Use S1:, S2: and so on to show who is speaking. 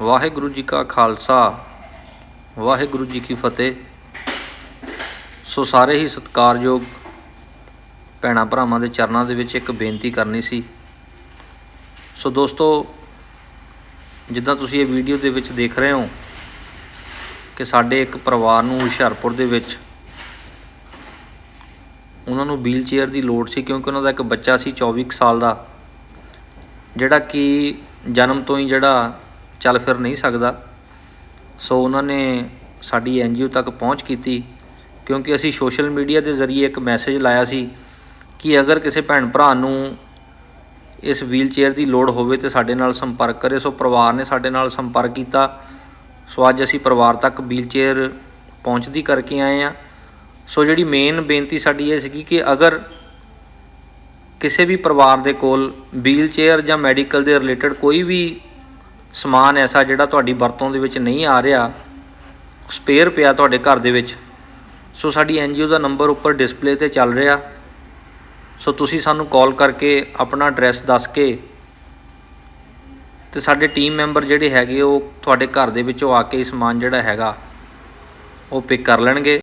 S1: ਵਾਹਿਗੁਰੂ ਜੀ ਕਾ ਖਾਲਸਾ, ਵਾਹਿਗੁਰੂ ਜੀ ਕੀ ਫਤਿਹ। ਸੋ ਸਾਰੇ ਹੀ ਸਤਿਕਾਰਯੋਗ ਭੈਣਾਂ ਭਰਾਵਾਂ ਦੇ ਚਰਨਾਂ ਦੇ ਵਿੱਚ ਇੱਕ ਬੇਨਤੀ ਕਰਨੀ ਸੀ। ਸੋ ਦੋਸਤੋ, ਜਿੱਦਾਂ ਤੁਸੀਂ ਇਹ ਵੀਡੀਓ ਦੇ ਵਿੱਚ ਦੇਖ ਰਹੇ ਹੋ ਕਿ ਸਾਡੇ ਇੱਕ ਪਰਿਵਾਰ ਨੂੰ ਹੁਸ਼ਿਆਰਪੁਰ ਦੇ ਵਿੱਚ ਉਹਨਾਂ ਨੂੰ ਵੀਲ ਚੇਅਰ ਦੀ ਲੋੜ ਸੀ ਕਿਉਂਕਿ ਉਹਨਾਂ ਦਾ ਇੱਕ ਬੱਚਾ ਸੀ 24 ਕੁ ਸਾਲ ਦਾ, ਜਿਹੜਾ ਕਿ ਜਨਮ ਤੋਂ ਹੀ ਜਿਹੜਾ ਚੱਲ ਫਿਰ ਨਹੀਂ ਸਕਦਾ। ਸੋ ਉਹਨਾਂ ਨੇ ਸਾਡੀ ਐਨਜੀਓ ਤੱਕ ਪਹੁੰਚ ਕੀਤੀ, ਕਿਉਂਕਿ ਅਸੀਂ ਸੋਸ਼ਲ ਮੀਡੀਆ ਦੇ ਜ਼ਰੀਏ ਇੱਕ ਮੈਸੇਜ ਲਾਇਆ ਸੀ ਕਿ ਅਗਰ ਕਿਸੇ ਭੈਣ ਭਰਾ ਨੂੰ ਇਸ ਵੀਲਚੇਅਰ ਦੀ ਲੋੜ ਹੋਵੇ ਤੇ ਸਾਡੇ ਨਾਲ ਸੰਪਰਕ ਕਰੇ। ਸੋ ਪਰਿਵਾਰ ਨੇ ਸਾਡੇ ਨਾਲ ਸੰਪਰਕ ਕੀਤਾ। ਸੋ ਅੱਜ ਅਸੀਂ ਪਰਿਵਾਰ ਤੱਕ ਵੀਲਚੇਅਰ ਪਹੁੰਚਦੀ ਕਰਕੇ ਆਏ ਆ ਸੋ ਜਿਹੜੀ ਮੇਨ ਬੇਨਤੀ ਸਾਡੀ ਇਹ ਸੀਗੀ ਕਿ ਅਗਰ ਕਿਸੇ ਵੀ ਪਰਿਵਾਰ ਦੇ ਕੋਲ ਵੀਲਚੇਅਰ ਜਾਂ ਮੈਡੀਕਲ ਦੇ ਰਿਲੇਟਡ ਕੋਈ ਵੀ ਸਮਾਨ ਐਸਾ ਜਿਹੜਾ ਤੁਹਾਡੀ ਵਰਤੋਂ ਦੇ ਵਿੱਚ ਨਹੀਂ ਆ ਰਿਹਾ ਸਪੇਅਰ ਪਿਆ ਤੁਹਾਡੇ ਘਰ ਦੇ ਵਿੱਚ। ਸੋ ਸਾਡੀ ਐਨਜੀਓ ਦਾ ਨੰਬਰ ਉੱਪਰ ਡਿਸਪਲੇ ਤੇ ਚੱਲ ਰਿਹਾ। ਸੋ ਤੁਸੀਂ ਸਾਨੂੰ ਕਾਲ ਕਰਕੇ ਆਪਣਾ ਐਡਰੈਸ ਦੱਸ ਕੇ ਤੇ ਸਾਡੇ ਟੀਮ ਮੈਂਬਰ ਜਿਹੜੇ ਹੈਗੇ ਉਹ ਤੁਹਾਡੇ ਘਰ ਦੇ ਵਿੱਚੋਂ ਆ ਕੇ ਸਮਾਨ ਜਿਹੜਾ ਹੈਗਾ, ਉਹ ਪਿਕ ਕਰ ਲੈਣਗੇ।